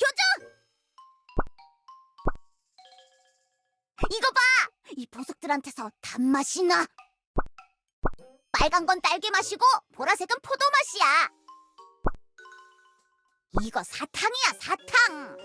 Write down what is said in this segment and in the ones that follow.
교주! 이거 봐! 이 보석들한테서 단맛이 나. 빨간 건 딸기 맛이고 보라색은 포도 맛이야. 이거 사탕이야, 사탕.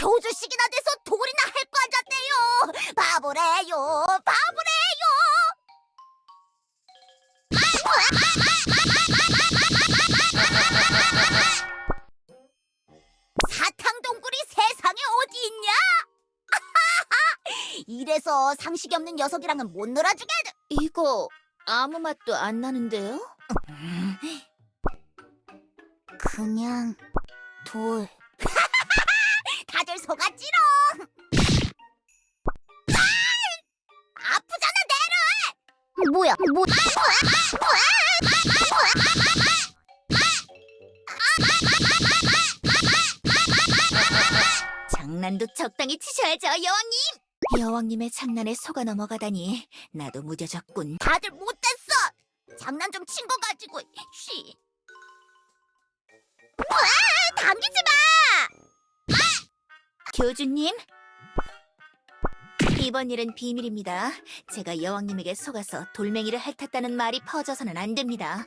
교주식이나 돼서 돌이나 할 거 앉았대요. 바보래요, 바보래요. 사탕 동굴이 세상에 어디 있냐? 이래서 상식이 없는 녀석이랑은 못 놀아주게. 이거 아무 맛도 안 나는데요? 그냥 돌. 아! 아프잖아 내려. 뭐야? 뭐? 장난도 적당히 치셔야죠, 여왕님! 여왕님의 장난에 속아 넘어가다니 나도 무뎌졌군. 다들 못됐어. 장난 좀 친 거 가지고. 쉬. 와, 당기지 마. 교주님? 이번 일은 비밀입니다. 제가 여왕님에게 속아서 돌멩이를 핥았다는 말이 퍼져서는 안 됩니다.